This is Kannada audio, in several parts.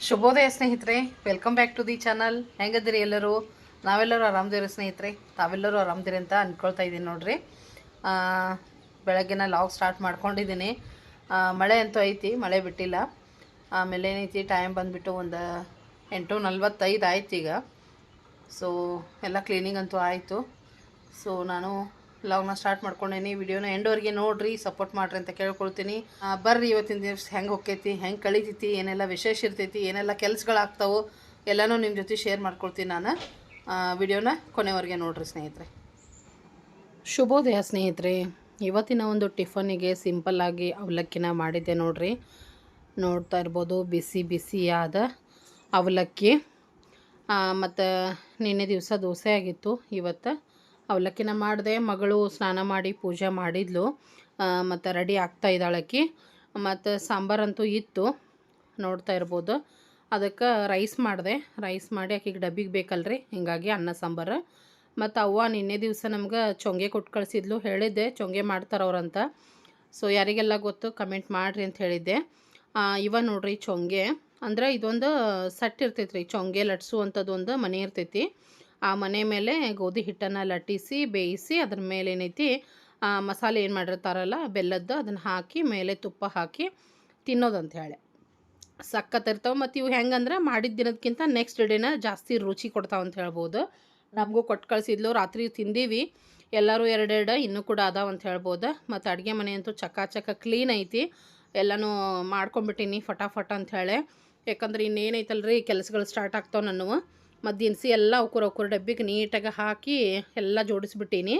ಶುಭೋದಯ ಸ್ನೇಹಿತರೆ welcome back to the channel ಹೆಂಗದಿರಿ ಎಲ್ಲರೂ? ನಾವೆಲ್ಲರೂ ಆರಾಮದಿರಿ ಸ್ನೇಹಿತರೆ. ತಾವೆಲ್ಲರೂ ಆರಾಮದಿರಿ ಅಂತ ಅಂದ್ಕೊಳ್ತಾ ಇದ್ದೀನಿ ನೋಡ್ರಿ. ಬೆಳಗ್ಗೆನ ಲಾಗ್ ಸ್ಟಾರ್ಟ್ ಮಾಡ್ಕೊಂಡಿದ್ದೀನಿ. ಮಳೆ ಅಂತೂ ಐತಿ, ಮಳೆ ಬಿಟ್ಟಿಲ್ಲ. ಆಮೇಲೆ ಏನೈತಿ ಟೈಮ್ ಬಂದುಬಿಟ್ಟು ಒಂದು ಎಂಟು ನಲ್ವತ್ತೈದು ಆಯ್ತು ಈಗ ಸೊ ಎಲ್ಲ ಕ್ಲೀನಿಂಗ್ ಅಂತೂ ಆಯಿತು. ಸೊ ನಾನು ಲಾಗ್ನ ಸ್ಟಾರ್ಟ್ ಮಾಡ್ಕೊಂಡೇನಿ. ವಿಡಿಯೋನ ಎಂಡೋರಿಗೆ ನೋಡ್ರಿ ಸಪೋರ್ಟ್ ಮಾಡ್ರಿ ಅಂತ ಕೇಳ್ಕೊಳ್ತೀನಿ. ಬರ್ರಿ ಇವತ್ತಿನ ದಿವಸ ಹೆಂಗೆ ಹೋಗ್ತೈತಿ ಹೆಂಗೆ ಕಳೀತೈತಿ, ಏನೆಲ್ಲ ವಿಶೇಷ ಇರ್ತೈತಿ, ಏನೆಲ್ಲ ಕೆಲಸಗಳಾಗ್ತಾವೋ ಎಲ್ಲನೂ ನಿಮ್ಮ ಜೊತೆ ಶೇರ್ ಮಾಡ್ಕೊಳ್ತೀನಿ ನಾನು. ವಿಡಿಯೋನ ಕೊನೆವರೆಗೆ ನೋಡ್ರಿ ಸ್ನೇಹಿತರೆ. ಶುಭೋದಯ ಸ್ನೇಹಿತರೆ. ಇವತ್ತಿನ ಒಂದು ಟಿಫನಿಗೆ ಸಿಂಪಲ್ಲಾಗಿ ಅವಲಕ್ಕಿನ ಮಾಡಿದ್ದೆ ನೋಡ್ರಿ. ನೋಡ್ತಾ ಇರ್ಬೋದು, ಬಿಸಿ ಬಿಸಿಯಾದ ಅವಲಕ್ಕಿ. ಮತ್ತು ನಿನ್ನೆ ದಿವಸ ದೋಸೆ ಆಗಿತ್ತು. ಇವತ್ತು ಅವಲಕ್ಕಿನ ಮಾಡಿದೆ ಮಗಳು ಸ್ನಾನ ಮಾಡಿ ಪೂಜೆ ಮಾಡಿದ್ಲು. ಮತ್ತು ರೆಡಿ ಆಗ್ತಾ ಇದ್ದಾಳಕ್ಕಿ ಮತ್ತು ಸಾಂಬಾರಂತೂ ಇತ್ತು, ನೋಡ್ತಾ ಇರ್ಬೋದು. ಅದಕ್ಕೆ ರೈಸ್ ಮಾಡಿದೆ. ರೈಸ್ ಮಾಡಿ ಆಕಿಗೆ ಡಬ್ಬಿಗೆ ಬೇಕಲ್ರಿ, ಹಿಂಗಾಗಿ ಅನ್ನ, ಸಾಂಬಾರು. ಮತ್ತು ಅವ್ವ ನಿನ್ನೆ ದಿವಸ ನಮ್ಗೆ ಚೊಂಗೆ ಕೊಟ್ಟು ಕಳಿಸಿದ್ಲು, ಹೇಳಿದ್ದೆ, ಚೊಂಗೆ ಮಾಡ್ತಾರವ್ರಂತ ಸೊ ಯಾರಿಗೆಲ್ಲ ಗೊತ್ತು ಕಮೆಂಟ್ ಮಾಡಿರಿ ಅಂತ ಹೇಳಿದ್ದೆ. ಇವ ನೋಡ್ರಿ ಚೊಂಗೆ. ಅಂದ್ರೆ ಇದೊಂದು ಸಟ್ ಇರ್ತೈತೆ ರೀ ಚೊಂಗೆ ಲಟ್ಸುವಂಥದ್ದು ಅಂಥದ್ದೊಂದು ಮನೆ ಇರ್ತೈತಿ. ಆ ಮನೆ ಮೇಲೆ ಗೋಧಿ ಹಿಟ್ಟನ್ನು ಲಟ್ಟಿಸಿ, ಬೇಯಿಸಿ ಅದ್ರ ಮೇಲೆ ಏನೈತಿ ಮಸಾಲೆ ಏನು ಮಾಡಿರ್ತಾರಲ್ಲ, ಬೆಲ್ಲದ್ದು ಅದನ್ನು ಹಾಕಿ, ಮೇಲೆ ತುಪ್ಪ ಹಾಕಿ ತಿನ್ನೋದಂತ ಹೇಳಿ ಸಖತ್ ಇರ್ತಾವೆ. ಮತ್ತು ಇವು ಹೆಂಗಂದ್ರೆ ಮಾಡಿದ ದಿನದಕ್ಕಿಂತ ನೆಕ್ಸ್ಟ್ ಡೇನ ಜಾಸ್ತಿ ರುಚಿ ಕೊಡ್ತಾವೆ ಅಂತ ಹೇಳ್ಬೋದು. ನಮಗೂ ಕೊಟ್ಟು ಕಳಿಸಿದ್ಲು. ರಾತ್ರಿ ತಿಂದೀವಿ. ಎಲ್ಲರೂ ಎರಡೆರಡು ಇನ್ನೂ ಕೂಡ ಅದಾವ ಅಂತ ಹೇಳ್ಬೋದು. ಮತ್ತು ಅಡುಗೆ ಮನೆ ಅಂತೂ ಚಕ ಚಕ ಕ್ಲೀನ್ ಐತಿ. ಎಲ್ಲನೂ ಮಾಡ್ಕೊಂಬಿಟ್ಟಿನಿ ಫಟಾಫಟ ಅಂತ ಹೇಳಿ. ಯಾಕಂದ್ರೆ ರೀ ಕೆಲಸಗಳು ಸ್ಟಾರ್ಟ್ ಆಗ್ತಾವೆ ನನ್ನವು. ಮತ್ತು ದಿನಸಿ ಎಲ್ಲ ಉಕ್ಕರ ಉಕ್ಕರ ಡಬ್ಬಿಗೆ ನೀಟಾಗಿ ಹಾಕಿ ಎಲ್ಲ ಜೋಡಿಸ್ಬಿಟ್ಟೀನಿ.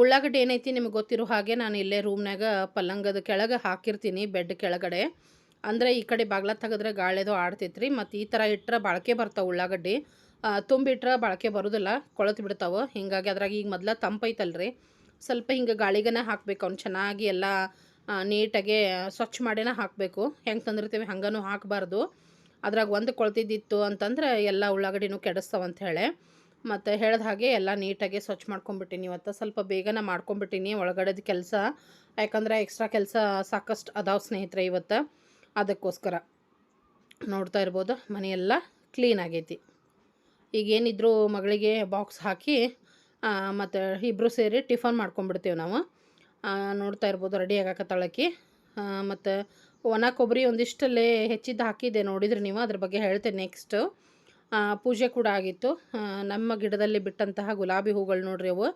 ಉಳ್ಳಾಗಡ್ಡೆ ಏನೈತಿ ನಿಮಗೆ ಗೊತ್ತಿರೋ ಹಾಗೆ ನಾನು ಇಲ್ಲೇ ರೂಮ್ನಾಗ ಪಲ್ಲಂಗದ ಕೆಳಗೆ ಹಾಕಿರ್ತೀನಿ ಬೆಡ್ ಕೆಳಗಡೆ. ಅಂದರೆ ಈ ಕಡೆ ಬಾಗ್ಲ ತೆಗೆದ್ರೆ ಗಾಳಿದು ಆಡ್ತೈತ್ರಿ, ಮತ್ತು ಈ ಥರ ಇಟ್ಟರೆ ಬಾಳಿಕೆ ಬರ್ತಾವೆ ಉಳ್ಳಾಗಡ್ಡಿ. ತುಂಬಿಟ್ರೆ ಬಾಳಿಕೆ ಬರೋದಿಲ್ಲ, ಕೊಳತು ಬಿಡ್ತಾವೆ. ಹಿಂಗಾಗಿ ಅದ್ರಾಗ ಈಗ ಮೊದಲ ತಂಪೈತಲ್ರಿ. ಸ್ವಲ್ಪ ಹಿಂಗೆ ಗಾಳಿಗನ ಹಾಕ್ಬೇಕು ಅವ್ನು ಚೆನ್ನಾಗಿ ಎಲ್ಲ ನೀಟಾಗೆ ಸ್ವಚ್ಛ ಮಾಡಿನ ಹಾಕಬೇಕು. ಹೆಂಗೆ ತಂದಿರ್ತೀವಿ ಹಂಗೂ ಹಾಕಬಾರ್ದು. ಅದ್ರಾಗ ಒಂದು ಕೊಳ್ತಿದ್ದಿತ್ತು ಅಂತಂದ್ರೆ ಎಲ್ಲ ಉಳ್ಳಾಗಡ್ಡಿನೂ ಕೆಡಿಸ್ತಾವ ಅಂತ ಹೇಳಿ. ಮತ್ತು ಹೇಳ್ದ ಹಾಗೆ ಎಲ್ಲ ನೀಟಾಗಿ ಸ್ವಚ್ಛ ಮಾಡ್ಕೊಂಬಿಟ್ಟಿನಿ. ಇವತ್ತು ಸ್ವಲ್ಪ ಬೇಗನೆ ಮಾಡ್ಕೊಂಬಿಟ್ಟಿನಿ ಒಳಗಡೆದ ಕೆಲಸ. ಯಾಕಂದ್ರೆ ಎಕ್ಸ್ಟ್ರಾ ಕೆಲಸ ಸಾಕಷ್ಟು ಅದಾವ ಸ್ನೇಹಿತರೆ ಇವತ್ತು. ಅದಕ್ಕೋಸ್ಕರ ನೋಡ್ತಾ ಇರ್ಬೋದು. ಮನೆಯೆಲ್ಲ ಕ್ಲೀನ್ ಆಗೈತಿ. ಈಗೇನಿದ್ರು ಮಗಳಿಗೆ ಬಾಕ್ಸ್ ಹಾಕಿ ಮತ್ತು ಇಬ್ಬರು ಸೇರಿ ಟಿಫನ್ ಮಾಡ್ಕೊಂಬಿಡ್ತೀವಿ ನಾವು. ನೋಡ್ತಾ ಇರ್ಬೋದು ರೆಡಿ ಆಗಾಕತ್ತಾಳಕಿ. ಮತ್ತು ಒಣ ಕೊಬ್ಬರಿ ಒಂದಿಷ್ಟಲ್ಲೇ ಹೆಚ್ಚಿದ್ದು ಹಾಕಿದ್ದೆ, ನೋಡಿದ್ರೆ ನೀವು ಅದ್ರ ಬಗ್ಗೆ ಹೇಳ್ತೇನೆ ನೆಕ್ಸ್ಟು ಪೂಜೆ ಕೂಡ ಆಗಿತ್ತು. ನಮ್ಮ ಗಿಡದಲ್ಲಿ ಬಿಟ್ಟಂತಹ ಗುಲಾಬಿ ಹೂಗಳು ನೋಡ್ರಿ ಅವು.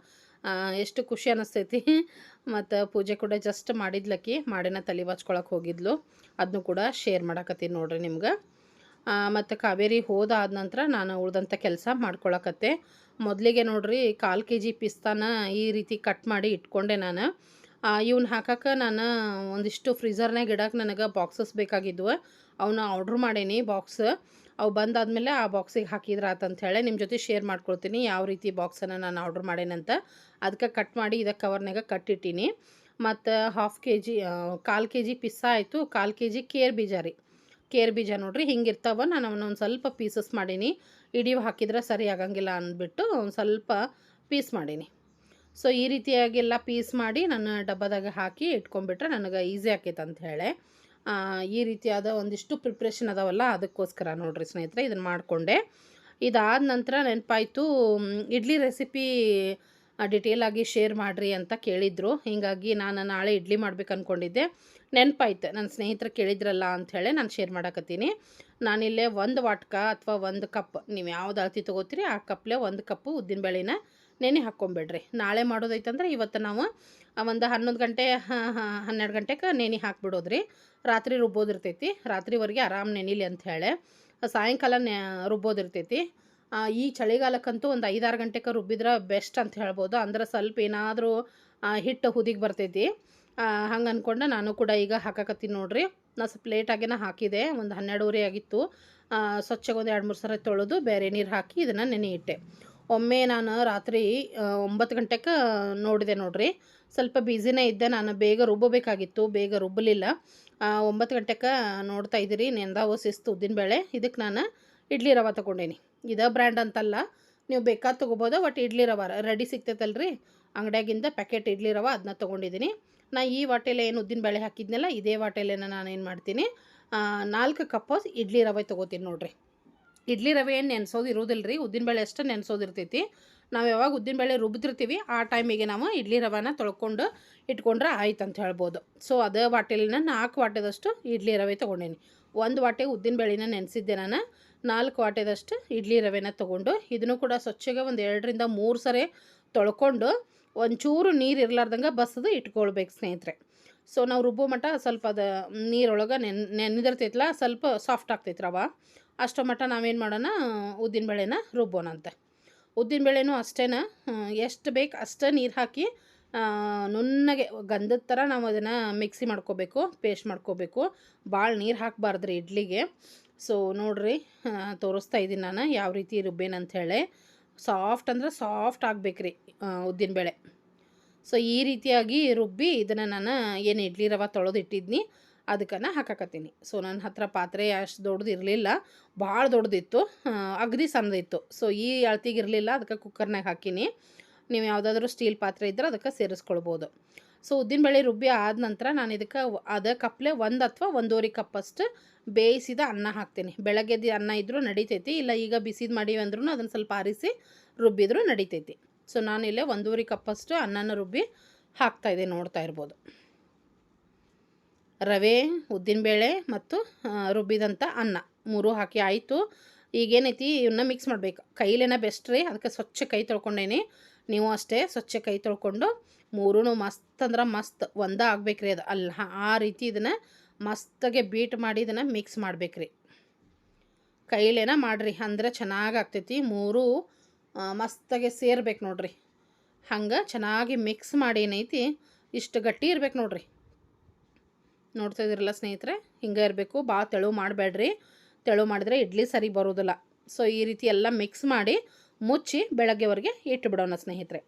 ಎಷ್ಟು ಖುಷಿ ಅನ್ನಿಸ್ತೈತಿ ಮತ್ತು ಪೂಜೆ ಕೂಡ ಜಸ್ಟ್ ಮಾಡಿದ್ಲಕ್ಕಿ, ಮಾಡಿನ ತಲೆ ಬಾಚ್ಕೊಳಕ್ಕೆ ಹೋಗಿದ್ಲು. ಅದನ್ನು ಕೂಡ ಶೇರ್ ಮಾಡಕತ್ತೀನಿ ನೋಡ್ರಿ ನಿಮ್ಗೆ. ಮತ್ತು ಕಾವೇರಿ ಹೋದಾದ ನಂತರ ನಾನು ಉಳ್ದಂಥ ಕೆಲಸ ಮಾಡ್ಕೊಳಕತ್ತೆ. ಮೊದಲಿಗೆ ನೋಡ್ರಿ ಕಾಲು ಕೆ ಜಿ ಪಿಸ್ತಾನ ಈ ರೀತಿ ಕಟ್ ಮಾಡಿ ಇಟ್ಕೊಂಡೆ ನಾನು. ಇವನ್ನ ಹಾಕಕ್ಕೆ ನಾನು ಒಂದಿಷ್ಟು ಫ್ರೀಝರ್ನಾಗ ಇಡಕ್ಕೆ ನನಗೆ ಬಾಕ್ಸಸ್ ಬೇಕಾಗಿದ್ವು. ಅವನ್ನ ಆರ್ಡ್ರ್ ಮಾಡೀನಿ ಬಾಕ್ಸ್ ಅವು ಬಂದಾದಮೇಲೆ ಆ ಬಾಕ್ಸಿಗೆ ಹಾಕಿದ್ರೆ ಹೇಳಿ ನಿಮ್ಮ ಜೊತೆ ಶೇರ್ ಮಾಡ್ಕೊಳ್ತೀನಿ ಯಾವ ರೀತಿ ಬಾಕ್ಸನ್ನು ನಾನು ಆರ್ಡ್ರ್ ಮಾಡೇನಂತ ಅದಕ್ಕೆ ಕಟ್ ಮಾಡಿ ಇದಕ್ಕೆ ಕವರ್ನಾಗ ಕಟ್ಟಿಟ್ಟೀನಿ. ಮತ್ತು ಹಾಫ್ ಕೆ ಜಿ ಕಾಲು ಕೆ ಜಿ ಪಿಸ್ಸ ಆಯಿತು. ಕಾಲು ಕೆ ಜಿ ಕೇರ್ ಬೀಜ ರೀ. ಕೇರ್ ಬೀಜ ನೋಡ್ರಿ ಹಿಂಗಿರ್ತಾವ. ನಾನು ಅವನ್ನ ಒಂದು ಸ್ವಲ್ಪ ಪೀಸಸ್ ಮಾಡೀನಿ. ಇಡೀ ಹಾಕಿದ್ರೆ ಸರಿ ಆಗಂಗಿಲ್ಲ ಅಂದ್ಬಿಟ್ಟು ಒಂದು ಸ್ವಲ್ಪ ಪೀಸ್ ಮಾಡೀನಿ. ಸೊ ಈ ರೀತಿಯಾಗೆಲ್ಲ ಪೀಸ್ ಮಾಡಿ ನಾನು ಡಬ್ಬದಾಗ ಹಾಕಿ ಇಟ್ಕೊಂಡ್ಬಿಟ್ರೆ ನನಗೆ ಈಸಿ ಆಕೈತೆ ಅಂತ ಹೇಳಿ. ಈ ರೀತಿಯಾದ ಒಂದಿಷ್ಟು ಪ್ರಿಪ್ರೇಷನ್ ಅದಾವಲ್ಲ, ಅದಕ್ಕೋಸ್ಕರ ನೋಡಿರಿ ಸ್ನೇಹಿತರೆ, ಇದನ್ನು ಮಾಡಿಕೊಂಡೆ. ಇದಾದ ನಂತರ ನೆನಪಾಯಿತು ಇಡ್ಲಿ ರೆಸಿಪಿ ಡಿಟೇಲ್ ಆಗಿ ಶೇರ್ ಮಾಡಿರಿ ಅಂತ ಕೇಳಿದರು. ಹೀಗಾಗಿ ನಾನು ನಾಳೆ ಇಡ್ಲಿ ಮಾಡ್ಬೇಕು ಅಂದ್ಕೊಂಡಿದ್ದೆ ನೆನಪಾಯ್ತು, ನನ್ನ ಸ್ನೇಹಿತರು ಕೇಳಿದ್ರಲ್ಲ ಅಂಥೇಳಿ ನಾನು ಶೇರ್ ಮಾಡಕತ್ತೀನಿ. ನಾನಿಲ್ಲೇ ಒಂದು ವಾಟ್ಕ ಅಥವಾ ಒಂದು ಕಪ್ ನೀವು ಯಾವ್ದು ಅಳತಿ ತೊಗೋತೀರಿ, ಆ ಕಪ್ಲೆ ಒಂದು ಕಪ್ಪು ಉದ್ದಿನಬೇಳೆನ ನೆನೆ ಹಾಕ್ಕೊಂಬಿಡ್ರಿ ನಾಳೆ ಮಾಡೋದೈತಂದ್ರೆ ಇವತ್ತು ನಾವು ಒಂದು ಹನ್ನೊಂದು ಗಂಟೆ ಹನ್ನೆರಡು ಗಂಟೆಗೆ ನೆನೆ ಹಾಕ್ಬಿಡೋದ್ರಿ. ರಾತ್ರಿ ರುಬ್ಬೋದಿರ್ತೈತಿ. ರಾತ್ರಿವರೆಗೆ ಆರಾಮ್ ನೆನಿಲಿ ಅಂತ ಹೇಳಿ. ಸಾಯಂಕಾಲ ನೆ ರುಬ್ಬೋದಿರ್ತೈತಿ. ಈ ಚಳಿಗಾಲಕ್ಕಂತೂ ಒಂದು ಐದಾರು ಗಂಟೆಗೆ ರುಬ್ಬಿದ್ರೆ ಬೆಸ್ಟ್ ಅಂತ ಹೇಳ್ಬೋದು. ಅಂದ್ರೆ ಸ್ವಲ್ಪ ಏನಾದರೂ ಹಿಟ್ಟು ಹುದಿಗೆ ಬರ್ತೈತಿ. ಹಂಗೆ ಅಂದ್ಕೊಂಡು ನಾನು ಕೂಡ ಈಗ ಹಾಕಕತ್ತೀನಿ ನೋಡ್ರಿ. ನಾನು ಸ್ವಲ್ಪ ಲೇಟಾಗೇನ ಹಾಕಿದೆ. ಒಂದು ಹನ್ನೆರಡೂವರೆ ಆಗಿತ್ತು. ಸ್ವಚ್ಛಗೊಂದು ಎರಡು ಮೂರು ಸಲ ತೊಳೆದು ಬೇರೆ ನೀರು ಹಾಕಿ ಇದನ್ನು ನೆನೆ ಇಟ್ಟೆ ಒಮ್ಮೆ ನಾನು ರಾತ್ರಿ ಒಂಬತ್ತು ಗಂಟೆಗೆ ನೋಡಿದೆ ನೋಡ್ರಿ. ಸ್ವಲ್ಪ ಬ್ಯುಸಿನೇ ಇದ್ದೆ, ನಾನು ಬೇಗ ರುಬ್ಬಬೇಕಾಗಿತ್ತು, ಬೇಗ ರುಬ್ಬಲಿಲ್ಲ. ಒಂಬತ್ತು ಗಂಟೆಗೆ ನೋಡ್ತಾ ಇದ್ದೀರಿ ನೆಂದಾವು ಶಿಸ್ತು ಉದ್ದಿನಬೇಳೆ ಇದಕ್ಕೆ ನಾನು ಇಡ್ಲಿ ರವೆ ತೊಗೊಂಡೇನಿ. ಇದೇ ಬ್ರ್ಯಾಂಡ್ ಅಂತಲ್ಲ, ನೀವು ಬೇಕಾದ ತೊಗೋಬೋದು ಒಟ್ಟು ಇಡ್ಲಿ ರವೆ ರೆಡಿ ಸಿಗ್ತೈತಲ್ರಿ. ಅಂಗಡಿಯಾಗಿಂದ ಪ್ಯಾಕೆಟ್ ಇಡ್ಲಿ ರವೆ ಅದನ್ನ ತೊಗೊಂಡಿದ್ದೀನಿ ನಾ ಈ ವಾಟೆಲೆ ಏನು ಉದ್ದಿನ ಬೇಳೆ ಹಾಕಿದ್ನಲ್ಲ, ಇದೇ ವಾಟೆಲೆನ ನಾನು ಏನು ಮಾಡ್ತೀನಿ. ನಾಲ್ಕು ಕಪ್ ಇಡ್ಲಿ ರವೆ ತೊಗೋತೀನಿ ನೋಡಿರಿ. ಇಡ್ಲಿ ರವೆ ಏನು ನೆನೆಸೋದು ಇರೋದಿಲ್ಲ ರೀ ಉದ್ದಿನಬೇಳೆ ಅಷ್ಟು ನೆನೆಸೋದಿರ್ತೈತಿ ನಾವು ಯಾವಾಗ ಉದ್ದಿನಬೇಳೆ ರುಬ್ಬಿರ್ತೀವಿ ಆ ಟೈಮಿಗೆ ನಾವು ಇಡ್ಲಿ ರವೆನ ತೊಳ್ಕೊಂಡು ಇಟ್ಕೊಂಡ್ರೆ ಆಯ್ತು ಅಂತ ಹೇಳ್ಬೋದು. ಸೊ ಅದು ವಾಟೆಲಿನ ನಾಲ್ಕು ವಾಟೆದಷ್ಟು ಇಡ್ಲಿ ರವೆ ತೊಗೊಂಡೇನಿ. ಒಂದು ವಾಟೆ ಉದ್ದಿನಬೇಳೆನ ನೆನೆಸಿದ್ದೆ ನಾನು, ನಾಲ್ಕು ವಾಟೆದಷ್ಟು ಇಡ್ಲಿ ರವೆನ ತೊಗೊಂಡು ಇದನ್ನು ಕೂಡ ಸ್ವಚ್ಛಗೆ ಒಂದು ಎರಡರಿಂದ ಮೂರು ಸರಿ ತೊಳ್ಕೊಂಡು ಒಂಚೂರು ನೀರು ಇರಲಾರ್ದಂಗೆ ಬಸದು ಇಟ್ಕೊಳ್ಬೇಕು ಸ್ನೇಹಿತರೆ. ಸೊ ನಾವು ರುಬ್ಬೋ ಮಟ್ಟ ಸ್ವಲ್ಪ ಅದು ನೀರೊಳಗೆ ನೆನ್ ನೆನೆದಿರ್ತೈತಲ್ಲ ಸ್ವಲ್ಪ ಸಾಫ್ಟ್ ಆಗ್ತೈತೆ ರವೆ. ಅಷ್ಟೋ ಮಟ್ಟ ನಾವೇನು ಮಾಡೋಣ? ಉದ್ದಿನಬೇಳೆನ ರುಬ್ಬೋಣಂತೆ ಉದ್ದಿನಬೇಳೆನೂ ಅಷ್ಟೇ ಎಷ್ಟು ಬೇಕು ಅಷ್ಟೇ ನೀರು ಹಾಕಿ ನುಣ್ಣಗೆ ಗಂಧದ ಥರ ನಾವು ಅದನ್ನು ಮಿಕ್ಸಿ ಮಾಡ್ಕೋಬೇಕು, ಪೇಸ್ಟ್ ಮಾಡ್ಕೋಬೇಕು. ಭಾಳ ನೀರು ಹಾಕಬಾರ್ದ್ರಿ ಇಡ್ಲಿಗೆ. ಸೊ ನೋಡಿರಿ ತೋರಿಸ್ತಾ ಇದ್ದೀನಿ ನಾನು ಯಾವ ರೀತಿ ರುಬ್ಬೇನಂಥೇಳಿ ಸಾಫ್ಟ್ ಅಂದ್ರೆ ಸಾಫ್ಟ್ ಆಗ್ಬೇಕ್ರಿ ಉದ್ದಿನಬೇಳೆ ಸೊ ಈ ರೀತಿಯಾಗಿ ರುಬ್ಬಿ ಇದನ್ನು ನಾನು ಏನು ಇಡ್ಲಿ ರವೆ ತೊಳೆದು ಇಟ್ಟಿದ್ನಿ. ಅದಕ್ಕನ್ನು ಹಾಕಾಕತ್ತೀನಿ. ಸೊ ನನ್ನ ಹತ್ರ ಪಾತ್ರೆ ಅಷ್ಟು ದೊಡ್ಡದು ಇರಲಿಲ್ಲ. ಭಾಳ ದೊಡ್ಡದಿತ್ತು. ಅಗದಿ ಸಣ್ಣದಿತ್ತು. ಸೊ ಈ ಅಳ್ತಿಗೆ ಇರಲಿಲ್ಲ. ಅದಕ್ಕೆ ಕುಕ್ಕರ್ನಾಗ ಹಾಕೀನಿ. ನೀವು ಯಾವುದಾದ್ರೂ ಸ್ಟೀಲ್ ಪಾತ್ರೆ ಇದ್ದರೆ ಅದಕ್ಕೆ ಸೇರಿಸ್ಕೊಳ್ಬೋದು. ಸೊ ಉದ್ದಿನಬೇಳೆ ರುಬ್ಬಿ ಆದ ನಂತರ ನಾನು ಇದಕ್ಕೆ ಅದ ಕಪ್ಲೆ ಒಂದು ಅಥವಾ ಒಂದೂವರೆ ಕಪ್ಪಷ್ಟು ಬೇಯಿಸಿದ ಅನ್ನ ಹಾಕ್ತೀನಿ. ಬೆಳಗ್ಗೆದ್ದು ಅನ್ನ ಇದ್ದರೂ ನಡಿತೈತಿ. ಇಲ್ಲ ಈಗ ಬಿಸಿದು ಮಾಡೀವಿ ಅಂದ್ರೂ ಅದನ್ನು ಸ್ವಲ್ಪ ಆರಿಸಿ ರುಬ್ಬಿದ್ರೂ ನಡಿತೈತಿ. ಸೊ ನಾನು ಇಲ್ಲೇ ಒಂದೂವರೆ ಕಪ್ಪಷ್ಟು ಅನ್ನನ ರುಬ್ಬಿ ಹಾಕ್ತಾಯಿದ್ದೆ ನೋಡ್ತಾ ಇರ್ಬೋದು. ರವೆ, ಉದ್ದಿನಬೇಳೆ ಮತ್ತು ರುಬ್ಬಿದಂಥ ಅನ್ನ. ಮೂರು ಹಾಕಿ ಆಯಿತು. ಈಗೇನೈತಿ ಇವನ್ನ ಮಿಕ್ಸ್ ಮಾಡಬೇಕು. ಕೈಲೇನ ಬೆಸ್ಟ್ ರೀ. ಅದಕ್ಕೆ ಸ್ವಚ್ಛ ಕೈ ತೊಳ್ಕೊಂಡೇನಿ. ನೀವು ಅಷ್ಟೇ ಸ್ವಚ್ಛ ಕೈ ತೊಳ್ಕೊಂಡು ಮೂರೂ ಮಸ್ತ್ ಅಂದ್ರೆ ಮಸ್ತ್. ಒಂದೇ ಆಗ್ಬೇಕ್ರಿ ಅದು. ಅಲ್ಲ ಆ ರೀತಿ ಇದನ್ನು ಮಸ್ತಾಗೆ ಬೀಟ್ ಮಾಡಿ ಇದನ್ನು ಮಿಕ್ಸ್ ಮಾಡ್ಬೇಕ್ರಿ ಕೈಲೇನ ಮಾಡಿರಿ. ಅಂದ್ರೆ ಚೆನ್ನಾಗಿ ಆಗ್ತೈತಿ. ಮೂರು ಮಸ್ತಾಗೆ ಸೇರ್ಬೇಕು ನೋಡ್ರಿ. ಹಂಗೆ ಚೆನ್ನಾಗಿ ಮಿಕ್ಸ್ ಮಾಡಿ ಏನೈತಿ, ಇಷ್ಟು ಗಟ್ಟಿ ಇರ್ಬೇಕು ನೋಡ್ರಿ. ನೋಡ್ತಾ ಇದ್ದೀರಲ್ಲ ಸ್ನೇಹಿತರೆ? ಹಿಂಗೆ ಇರಬೇಕು ಭಾಳ ತೆಳು ಮಾಡಬೇಡ್ರಿ. ತೆಳು ಮಾಡಿದ್ರೆ ಇಡ್ಲಿ ಸರಿ ಬರೋದಿಲ್ಲ. ಸೊ ಈ ರೀತಿ ಎಲ್ಲ ಮಿಕ್ಸ್ ಮಾಡಿ ಮುಚ್ಚಿ ಬೆಳಗ್ಗೆವರೆಗೆ ಇಟ್ಟು ಬಿಡೋಣ ಸ್ನೇಹಿತರೆ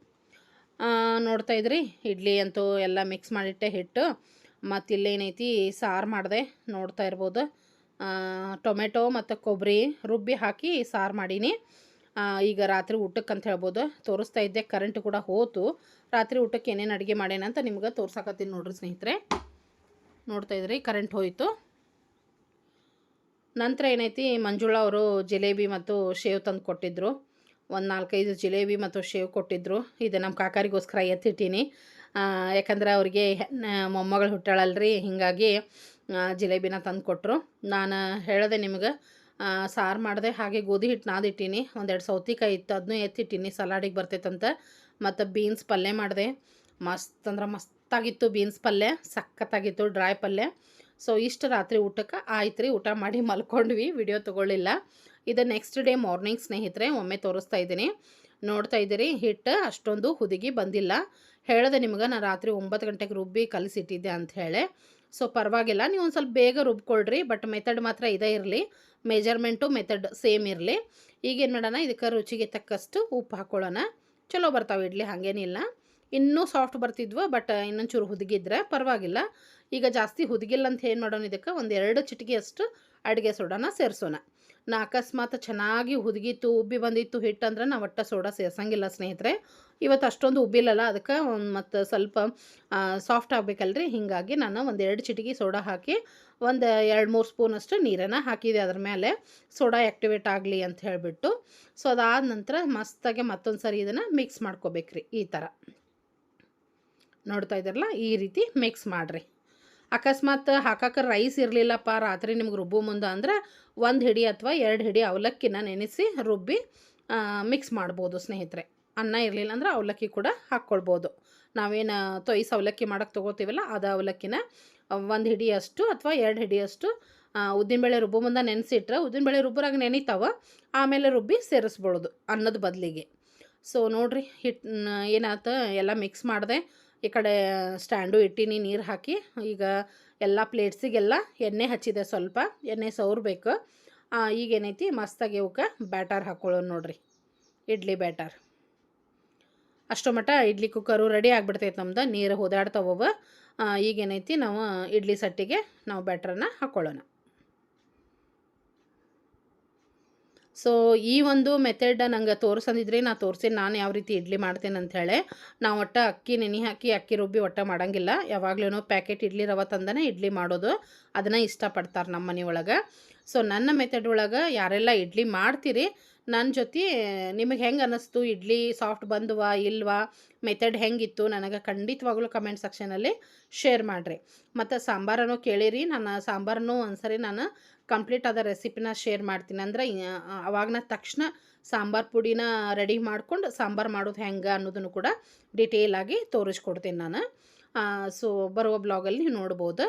ನೋಡ್ತಾ ಇದ್ರಿ? ಇಡ್ಲಿ ಅಂತೂ ಎಲ್ಲ ಮಿಕ್ಸ್ ಮಾಡಿಟ್ಟೆ ಹಿಟ್ಟು. ಮತ್ತು ಇಲ್ಲೇನೈತಿ ಸಾರು ಮಾಡಿದೆ ನೋಡ್ತಾ ಇರ್ಬೋದು. ಟೊಮೆಟೊ ಮತ್ತು ಕೊಬ್ಬರಿ ರುಬ್ಬಿ ಹಾಕಿ ಸಾರು ಮಾಡೀನಿ. ಈಗ ರಾತ್ರಿ ಊಟಕ್ಕೆ ಅಂತ ಹೇಳ್ಬೋದು. ತೋರಿಸ್ತಾ ಇದ್ದೆ ಕರೆಂಟ್ ಕೂಡ ಹೋತು. ರಾತ್ರಿ ಊಟಕ್ಕೆ ಏನೇನು ಅಡುಗೆ ಮಾಡೇನ ಅಂತ ನಿಮ್ಗೆ ತೋರ್ಸಕತ್ತೀನಿ ನೋಡ್ರಿ ಸ್ನೇಹಿತರೆ. ನೋಡ್ತಾ ಇದ್ರಿ ಕರೆಂಟ್ ಹೋಯಿತು. ನಂತರ ಏನೈತಿ, ಮಂಜುಳಾ ಅವರು ಜಿಲೇಬಿ ಮತ್ತು ಶೇವ್ ತಂದು ಕೊಟ್ಟಿದ್ದರು ಒಂದು ನಾಲ್ಕೈದು ಜಿಲೇಬಿ ಮತ್ತು ಶೇವ್ ಕೊಟ್ಟಿದ್ದರು ಇದು ನಮ್ಮ ಕಾಕಾರಿಗೋಸ್ಕರ ಎತ್ತಿಟ್ಟೀನಿ. ಯಾಕಂದರೆ ಅವ್ರಿಗೆ ಮೊಮ್ಮಗಳು ಹುಟ್ಟಾಳಲ್ರಿ ಹೀಗಾಗಿ ಜಿಲೇಬಿನ ತಂದು ಕೊಟ್ಟರು ನಾನು ಹೇಳಿದೆ ನಿಮ್ಗೆ ಸಾರು ಮಾಡಿದೆ, ಹಾಗೆ ಗೋಧಿ ಹಿಟ್ಟು ನಾದಿಟ್ಟೀನಿ. ಒಂದೆರಡು ಸೌತಿಕಾಯಿ ಇತ್ತು ಅದನ್ನೂ ಎತ್ತಿಟ್ಟೀನಿ, ಸಲಾಡಿಗೆ ಬರ್ತೈತಂತ. ಮತ್ತು ಬೀನ್ಸ್ ಪಲ್ಯ ಮಾಡಿದೆ. ಮಸ್ತ್ ಅಂದ್ರೆ ಮಸ್ತಾಗಿತ್ತು ಬೀನ್ಸ್ ಪಲ್ಯ ಸಖತ್ತಾಗಿತ್ತು ಡ್ರೈ ಪಲ್ಯ ಸೊ ಇಷ್ಟು ರಾತ್ರಿ ಊಟಕ್ಕೆ ಆಯ್ತು ರೀ ಊಟ ಮಾಡಿ ಮಲ್ಕೊಂಡ್ವಿ, ವಿಡಿಯೋ ತೊಗೊಳ್ಳಿಲ್ಲ. ಇದು ನೆಕ್ಸ್ಟ್ ಡೇ ಮಾರ್ನಿಂಗ್ ಸ್ನೇಹಿತರೆ, ಒಮ್ಮೆ ತೋರಿಸ್ತಾ ಇದ್ದೀನಿ. ನೋಡ್ತಾ ಇದ್ದೀರಿ, ಹಿಟ್ಟು ಅಷ್ಟೊಂದು ಹುದುಗಿ ಬಂದಿಲ್ಲ. ಹೇಳಿದೆ ನಿಮ್ಗೆ ನಾನು ರಾತ್ರಿ ಒಂಬತ್ತು ಗಂಟೆಗೆ ರುಬ್ಬಿ ಕಲಿಸಿಟ್ಟಿದ್ದೆ ಅಂತ ಹೇಳಿ. ಸೊ ಪರವಾಗಿಲ್ಲ, ನೀವು ಒಂದು ಸ್ವಲ್ಪ ಬೇಗ ರುಬ್ಕೊಳ್ರಿ ಬಟ್ ಮೆಥಡ್ ಮಾತ್ರ ಇದೇ ಇರಲಿ. ಮೆಜರ್ಮೆಂಟು ಮೆಥಡ್ ಸೇಮ್ ಇರಲಿ. ಈಗೇನು ಮಾಡೋಣ, ಇದಕ್ಕೆ ರುಚಿಗೆ ತಕ್ಕಷ್ಟು ಉಪ್ಪು ಹಾಕ್ಕೊಳ್ಳೋಣ ಚಲೋ ಬರ್ತಾವೆ ಇಡ್ಲಿ, ಹಾಗೇನಿಲ್ಲ. ಇನ್ನೂ ಸಾಫ್ಟ್ ಬರ್ತಿದ್ವು, ಬಟ್ ಇನ್ನೊಂಚೂರು ಹುದುಗಿದ್ರೆ ಪರವಾಗಿಲ್ಲ. ಈಗ ಜಾಸ್ತಿ ಹುದುಗಿಲ್ಲ ಅಂತ ಏನು ಮಾಡೋಣ ಇದಕ್ಕೆ ಒಂದು ಎರಡು ಚಿಟಿಕೆಯಷ್ಟು ಅಡುಗೆ ಸೋಡಾನ ಸೇರಿಸೋಣ. ನಾ ಅಕಸ್ಮಾತ್ ಚೆನ್ನಾಗಿ ಹುದುಗಿತ್ತು, ಉಬ್ಬಿ ಬಂದಿತ್ತು ಹಿಟ್ಟು ಅಂದ್ರೆ ನಾವು ಒಟ್ಟು ಸೋಡಾ ಸೇರ್ಸಂಗಿಲ್ಲ ಸ್ನೇಹಿತರೆ. ಇವತ್ತು ಅಷ್ಟೊಂದು ಉಬ್ಬಿಲ್ಲಲ್ಲ ಅದಕ್ಕೆ ಮತ್ತು ಸ್ವಲ್ಪ ಸಾಫ್ಟ್ ಆಗಬೇಕಲ್ರಿ. ಹೀಗಾಗಿ ನಾನು ಒಂದು ಎರಡು ಚಿಟಿಕೆ ಸೋಡಾ ಹಾಕಿ ಒಂದು ಎರಡು ಮೂರು ಸ್ಪೂನಷ್ಟು ನೀರನ್ನು ಹಾಕಿದೆ ಅದ್ರ ಮೇಲೆ ಸೋಡಾ ಆ್ಯಕ್ಟಿವೇಟ್ ಆಗಲಿ ಅಂತ ಹೇಳಿಬಿಟ್ಟು. ಸೊ ಅದಾದ ನಂತರ ಮಸ್ತಾಗಿ ಮತ್ತೊಂದು ಸರಿ ಇದನ್ನು ಮಿಕ್ಸ್ ಮಾಡ್ಕೋಬೇಕ್ರಿ ಈ ಥರ ನೋಡ್ತಾ ಇದ್ದಾರಲ್ಲ ಈ ರೀತಿ ಮಿಕ್ಸ್ ಮಾಡಿರಿ. ಅಕಸ್ಮಾತ್ ಹಾಕಕ್ಕೆ ರೈಸ್ ಇರಲಿಲ್ಲಪ್ಪ, ರಾತ್ರಿ ನಿಮ್ಗೆ ರುಬ್ಬು ಮುಂದೆ ಅಂದರೆ ಒಂದು ಹಿಡಿ ಅಥವಾ ಎರಡು ಹಿಡಿ ಅವಲಕ್ಕಿನ ನೆನೆಸಿ ರುಬ್ಬಿ ಮಿಕ್ಸ್ ಮಾಡ್ಬೋದು ಸ್ನೇಹಿತರೆ. ಅನ್ನ ಇರಲಿಲ್ಲ ಅಂದ್ರೆ ಅವಲಕ್ಕಿ ಕೂಡ ಹಾಕ್ಕೊಳ್ಬೋದು ನಾವೇನು, ತೊಯ್ಸ್ ಅವಲಕ್ಕಿ ಮಾಡೋಕ್ಕೆ ತೊಗೋತೀವಲ್ಲ, ಅದು ಅವಲಕ್ಕಿನ ಒಂದು ಹಿಡಿಯಷ್ಟು ಅಥವಾ ಎರಡು ಹಿಡಿಯಷ್ಟು ಉದ್ದಿನಬೇಳೆ ರುಬ್ಬು ಮುಂದೆ ನೆನೆಸಿಟ್ರೆ ಉದ್ದಿನಬೇಳೆ ರುಬ್ಬರಾಗ ನೆನಿತಾವ, ಆಮೇಲೆ ರುಬ್ಬಿ ಸೇರಿಸ್ಬೋದು ಅನ್ನದ ಬದಲಿಗೆ. ಸೊ ನೋಡಿರಿ ಹಿಟ್ಟು ಏನಾಯ್ತು ಎಲ್ಲ ಮಿಕ್ಸ್ ಮಾಡಿದೆ. ಈ ಕಡೆ ಸ್ಟ್ಯಾಂಡು ಇಟ್ಟಿನಿ ನೀರು ಹಾಕಿ. ಈಗ ಎಲ್ಲ ಪ್ಲೇಟ್ಸಿಗೆಲ್ಲ ಎಣ್ಣೆ ಹಚ್ಚಿದೆ ಸ್ವಲ್ಪ. ಎಣ್ಣೆ ಸವರ್ಬೇಕು. ಈಗ ಏನೈತಿ? ಮಸ್ತಾಗಿ ಇವಕ್ಕೆ ಬ್ಯಾಟರ್ ಹಾಕ್ಕೊಳ್ಳೋಣ ನೋಡ್ರಿ. ಇಡ್ಲಿ ಬ್ಯಾಟರ್. ಅಷ್ಟು ಮಟ್ಟ ಇಡ್ಲಿ ಕುಕ್ಕರು ರೆಡಿ ಆಗಿಬಿಡ್ತೈತೆ ನಮ್ದು. ನೀರು ಹೋದಾಡ್ತಾವವ ಈಗೇನೈತಿ ನಾವು ಇಡ್ಲಿ ಸಟ್ಟಿಗೆ ನಾವು ಬ್ಯಾಟ್ರನ್ನ ಹಾಕ್ಕೊಳ್ಳೋಣ ಸೊ ಈ ಒಂದು ಮೆಥಡ್ ನಂಗೆ ತೋರಿಸಂದಿದ್ರೆ ನಾ ತೋರಿಸಿ ನಾನು ಯಾವ ರೀತಿ ಇಡ್ಲಿ ಮಾಡ್ತೇನೆ ಅಂಥೇಳಿ ನಾವು ಒಟ್ಟ ಅಕ್ಕಿ, ನೆನೆ ಹಾಕಿ, ಅಕ್ಕಿ ರುಬ್ಬಿ ಒಟ್ಟ ಮಾಡಂಗಿಲ್ಲ. ಯಾವಾಗಲೂ ಪ್ಯಾಕೆಟ್ ಇಡ್ಲಿ ರವೆ ತಂದನೇ ಇಡ್ಲಿ ಮಾಡೋದು. ಅದನ್ನು ಇಷ್ಟಪಡ್ತಾರೆ ನಮ್ಮ ಮನೆಯೊಳಗೆ ಸೊ ನನ್ನ ಮೆಥಡ್ ಒಳಗೆ ಯಾರೆಲ್ಲ ಇಡ್ಲಿ ಮಾಡ್ತೀರಿ ನನ್ನ ಜೊತೆ ನಿಮಗೆ ಹೆಂಗೆ ಅನ್ನಿಸ್ತು ಇಡ್ಲಿ ಸಾಫ್ಟ್ ಬಂದ್ವಾ, ಇಲ್ವಾ? ಮೆಥಡ್ ಹೆಂಗಿತ್ತು? ನನಗೆ ಖಂಡಿತವಾಗ್ಲೂ ಕಮೆಂಟ್ ಸೆಕ್ಷನಲ್ಲಿ ಶೇರ್ ಮಾಡಿರಿ. ಮತ್ತು ಸಾಂಬಾರನು ಕೇಳಿರಿ ನಾನು ಸಾಂಬಾರನ್ನು ಒಂದ್ಸರಿ ನಾನು ಕಂಪ್ಲೀಟ್ ಆದ ರೆಸಿಪಿನ ಶೇರ್ ಮಾಡ್ತೀನಿ. ಅಂದ್ರೆ ಅವಾಗನ ತಕ್ಷಣ ಸಾಂಬಾರು ಪುಡಿನ ರೆಡಿ ಮಾಡ್ಕೊಂಡು ಸಾಂಬಾರು ಮಾಡೋದು ಹೆಂಗೆ ಅನ್ನೋದನ್ನು ಕೂಡ ಡಿಟೇಲಾಗಿ ತೋರಿಸ್ಕೊಡ್ತೀನಿ ನಾನು. ಸೊ ಬರುವ ಬ್ಲಾಗಲ್ಲಿ ನೋಡ್ಬೋದು.